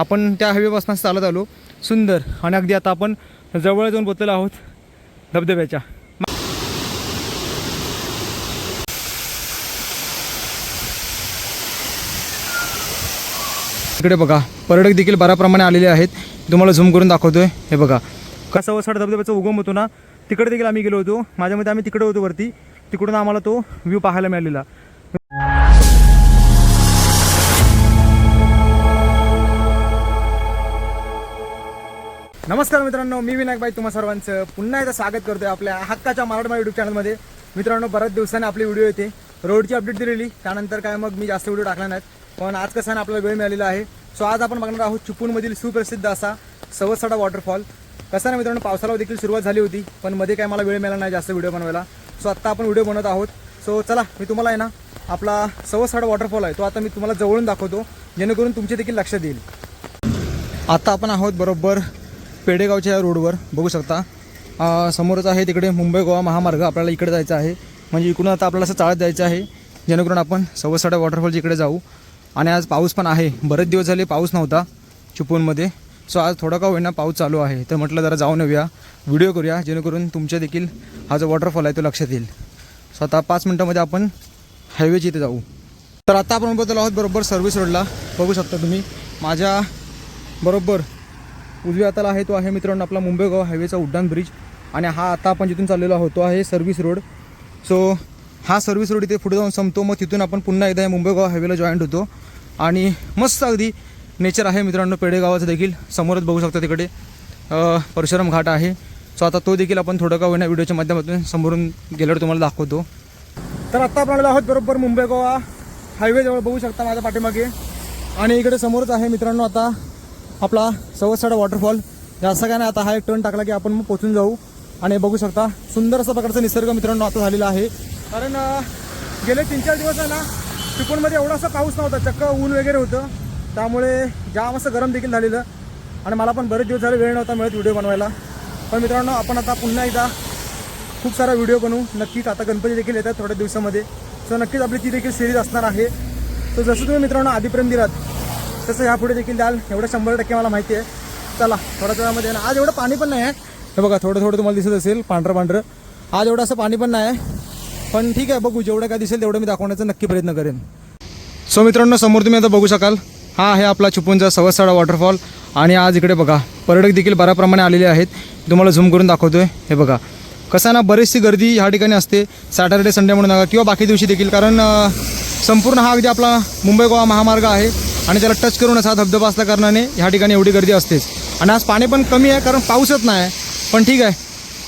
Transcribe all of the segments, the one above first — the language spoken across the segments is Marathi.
आपण त्या हवेपासून चालत आलो. सुंदर. आणि अगदी आता आपण जवळ जाऊन पोचलेलो आहोत धबधब्याच्या. इकडे बघा पर्यटक देखील बऱ्याप्रमाणे आलेले आहेत. तुम्हाला झूम करून दाखवतोय. हे बघा. कसा वसाड धबधब्याचा उगम होतो ना तिकडे देखील आम्ही गेलो होतो. माझ्या मते आम्ही तिकडे होतो वरती. तिकडून आम्हाला तो व्ह्यू पाहायला मिळालेला. नमस्कार मित्रांनो मी विनायक बाई तुम्हा सर्वांचं. पुन्हा एकदा स्वागत करतोय आपल्या हक्काच्या मराठमा युट्यूब चॅनलमध्ये मित्रांनो बऱ्याच दिवसांनी आपली व्हिडिओ येते. रोडची अपडेट दिलेली. त्यानंतर काय मग मी जास्त व्हिडिओ टाकला नाहीत पण आज कसं आहे ना आपल्याला वेळ मिळालेला आहे. सो आज आपण बघणार आहोत चिपळूणमधील सुप्रसिद्ध असा सवसाडा वॉटरफॉल कसं आहे ना मित्रांनो पावसाला देखील सुरुवात झाली होती पण मध्ये काय मला वेळ मिळाला नाही जास्त व्हिडिओ बनवायला. सो आत्ता आपण व्हिडिओ बनवत आहोत. सो चला मी तुम्हाला आहे ना आपला सवसाडा वॉटरफॉल आहे. तो आता मी तुम्हाला जवळून दाखवतो जेणेकरून तुमचे देखील लक्षात येईल आता आपण आहोत बरोबर पेडेगावच्या या रोडवर बघू शकता. समोरच आहे तिकडे मुंबई गोवा महामार्ग आपल्याला इकडे जायचं आहे. म्हणजे इकडून आता आपल्याला असं चाळत जायचं आहे जेणेकरून आपण सव्वासाडा वॉटरफॉलच्या इकडे जाऊ. आणि आज पाऊस पण आहे. बरेच दिवस झाले पाऊस नव्हता चिपळूणमध्ये. सो आज थोडा का होईना पाऊस चालू आहे. तर म्हटलं जरा जाऊन येऊया. व्हिडिओ करूया. जेणेकरून तुमच्या देखील हा जो वॉटरफॉल आहे तो लक्षात येईल. सो आता पाच मिनटामध्ये आपण हायवेच्या इथे जाऊ. तर आता आपण बदल आहोत बरोबर सर्व्हिस रोडला बघू शकता तुम्ही. माझ्या बरोबर उजव्या हाताला आहे तो आहे मित्रांनो आपला मुंबई गोवा हायवेचा उड्डाण ब्रिज आणि हा आता आपण जिथून चाललेलो आहोत तो आहे सर्व्हिस रोड सो हा सर्व्हिस रोड इथे पुढे जाऊन संपतो. मग तिथून आपण पुन्हा एकदा या मुंबई गोवा हायवेला जॉईंट होतो. आणि मस्त अगदी नेचर आहे मित्रांनो पेडेगावाचं देखील. समोरच बघू शकता तिकडे परशुराम घाट आहे. सो आता तो देखील आपण थोडं का होईना व्हिडिओच्या माध्यमातून समोरून गेल्यावर तुम्हाला दाखवतो. तर आत्ता आपण आहोत बरोबर मुंबई गोवा हायवेजवळ बघू शकता माझ्या पाठीमागे. आणि इकडे समोरच आहे मित्रांनो आता आपला सवसाडा वॉटरफॉल या काय आता हा एक टर्न टाकला की आपण मग पोचून जाऊ आणि बघू शकता सुंदर असा प्रकारचा निसर्ग मित्रांनो आता झालेला आहे. कारण गेले तीन चार दिवस आहे ना चिपळूणमध्ये एवढा असा पाऊस नव्हता चक्क ऊन वगैरे होतं. त्यामुळे जाम असं गरम देखील झालेलं. आणि मला पण बरेच दिवस झाले वेळ नव्हता मिळत व्हिडिओ बनवायला. पण मित्रांनो आपण आता पुन्हा एकदा खूप सारा व्हिडिओ बनवू. नक्कीच आता गणपती देखील येतात थोड्या दिवसामध्ये. सो नक्कीच आपली ती देखील सिरीज असणार आहे. सो जसं तुम्ही मित्रांनो आदिप्रेम दिलात तसं ह्यापुढे देखील द्याल. एवढं शंभर टक्के मला माहिती आहे. चला थोड्या वेळामध्ये आज एवढं पाणी पण नाही आहे. हे बघा थोडं थोडं तुम्हाला दिसत असेल पांढरं पांढरं. आज एवढं असं पाणी पण नाही आहे. पण ठीक आहे बघू जेवढं काय दिसेल तेवढं मी दाखवण्याचा नक्की प्रयत्न करेन. सो मित्रांनो समोर तुम्ही आता बघू शकाल. हा आहे आपला चिपळूणचा सवसाडा वॉटरफॉल आणि आज इकडे बघा पर्यटक देखील बऱ्याप्रमाणे आलेले आहेत. तुम्हाला झूम करून दाखवतोय. हे बघा. कसं आहे ना बरीचशी गर्दी ह्या ठिकाणी असते. सॅटर्डे संडे म्हणून नका. किंवा बाकी दिवशी देखील. कारण संपूर्ण हा अगदी आपला मुंबई गोवा महामार्ग आहे. आणि त्याला टच करूनच हा धबधबा असल्या कारणाने ह्या ठिकाणी एवढी गर्दी असतेच. आणि आज पाणी पण कमी आहे कारण पाऊसच नाही. पण ठीक आहे.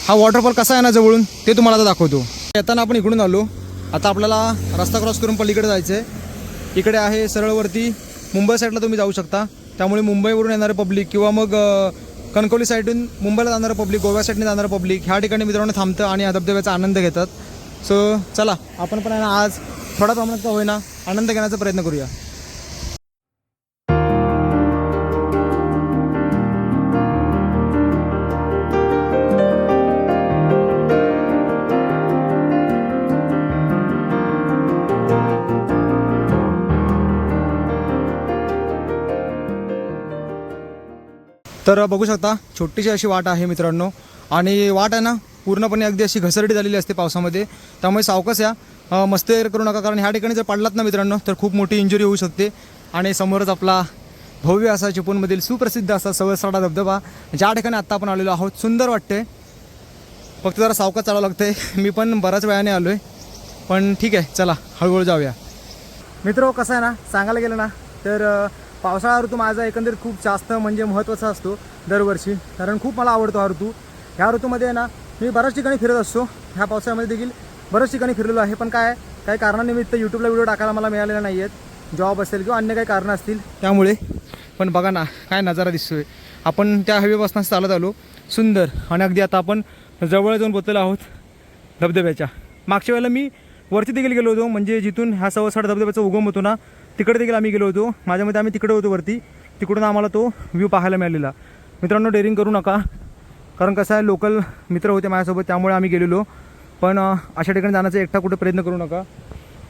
हा वॉटरफॉल कसा आहे ना जवळून ते तुम्हाला आता दाखवतो. येताना आपण इकडून आलो. आता आपल्याला रस्ता क्रॉस करून पलीकडे जायचं आहे इकडे आहे सरळवरती. मुंबई साईडला तुम्ही जाऊ शकता. त्यामुळे मुंबईवरून येणारे पब्लिक किंवा मग कणकवली साईडून मुंबईला जाणारं पब्लिक गोव्या साईडने जाणारं पब्लिक ह्या ठिकाणी मित्रांनो थांबतं आणि या धबधब्याचा आनंद घेतात. सो चला. आपण पण आहे ना आज थोड्या प्रमाणात का होईना आनंद घेण्याचा प्रयत्न करूया. तर बघू शकता छोटीशी अशी वाट आहे मित्रांनो. आणि वाट आहे ना पूर्णपणे अगदी अशी घसरडी झालेली असते पावसामध्ये. त्यामुळे सावकस या अं, करू नका कारण ह्या ठिकाणी जर पडलात ना मित्रांनो तर खूप मोठी इंजुरी होऊ शकते. आणि समोरच आपला भव्य असा चिपळूणमधील सुप्रसिद्ध असा सवसाडा धबधबा ज्या ठिकाणी आत्ता आपण आलेलो आहोत सुंदर वाटते फक्त जरा सावकास चालावं लागतंय. मी पण बऱ्याच वेळाने आलो आहे पण ठीक आहे चला हळूहळू जाऊया. मित्र कसं आहे ना सांगायला गेलं ना तर पावसाळा ऋतू माझा एकंदरीत खूप जास्त म्हणजे महत्त्वाचा असतो दरवर्षी. कारण खूप मला आवडतो हा ऋतू. ह्या ऋतूमध्ये आहे ना मी बऱ्याच ठिकाणी फिरत असतो. ह्या पावसाळ्यामध्ये देखील बऱ्याच ठिकाणी फिरलेलो आहे. पण काय काही कारणानिमित्त यूट्यूबला व्हिडिओ टाकायला मला मिळालेले नाही आहेत जॉब असेल किंवा अन्य काही कारणं असतील त्यामुळे. पण बघा ना काय नजारा दिसतोय. आपण त्या हवेपासून चालत आलो. सुंदर. आणि अगदी आता आपण जवळ जाऊन पोचलेलो आहोत धबधब्याच्या. मागच्या वेळेला मी वरती देखील गेलो होतो. म्हणजे जिथून हा सवसाड धबधब्याचा उगम होतो ना तिकडे देखील आम्ही गेलो होतो. माझ्यामध्ये आम्ही तिकडे होतो वरती. तिकडून आम्हाला तो व्ह्यू पाहायला मिळालेला. मित्रांनो डेअरिंग करू नका. कारण कसं आहे लोकल मित्र होते माझ्यासोबत त्यामुळे आम्ही गेलेलो. पण अशा ठिकाणी जाण्याचा एकटा कुठे प्रयत्न करू नका.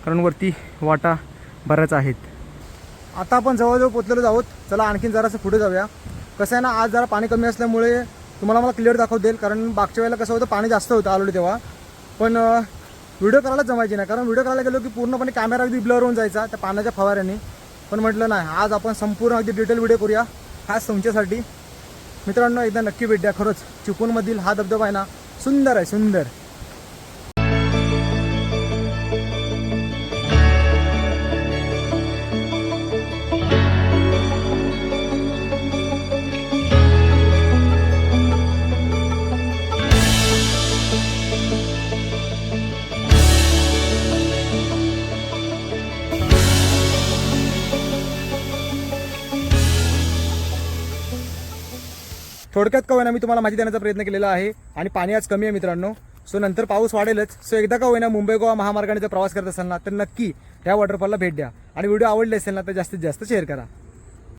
कारण वरती वाटा बऱ्याच आहेत. आता आपण जवळजवळ पोचलेलो आहोत. चला आणखीन जरासं पुढे जाऊया. कसं आहे ना आज जरा पाणी कमी असल्यामुळे तुम्हाला मला क्लिअर दाखवता येईल कारण मागच्या वेळेला कसं होतं पाणी जास्त होतं आलो तेव्हा. पण व्हिडिओ करायला जमायची नाही. कारण व्हिडिओ करायला गेलो की पूर्णपणे कॅमेरा अगदी ब्लर होऊन जायचा त्या पाण्याच्या फवाऱ्याने. पण म्हटलं नाही आज आपण संपूर्ण अगदी डिटेल व्हिडिओ करूया. खास तुमच्यासाठी. मित्रांनो एकदा नक्की भेट द्या. खरंच चिपळूणमधील हा धबधबा आहे ना सुंदर आहे सुंदर. थोडक्यात का होईना मी तुम्हाला माहिती देण्याचा प्रयत्न केलेला आहे आणि पाणी आज कमी आहे मित्रांनो. सो नंतर पाऊस वाढेलच. सो एकदा का होईना मुंबई गोवा महामार्गाने जर प्रवास करत असाल ना तर नक्की ह्या वॉटरफॉलला भेट द्या. आणि व्हिडिओ आवडले असेल ना तर जास्तीत जास्त शेअर करा.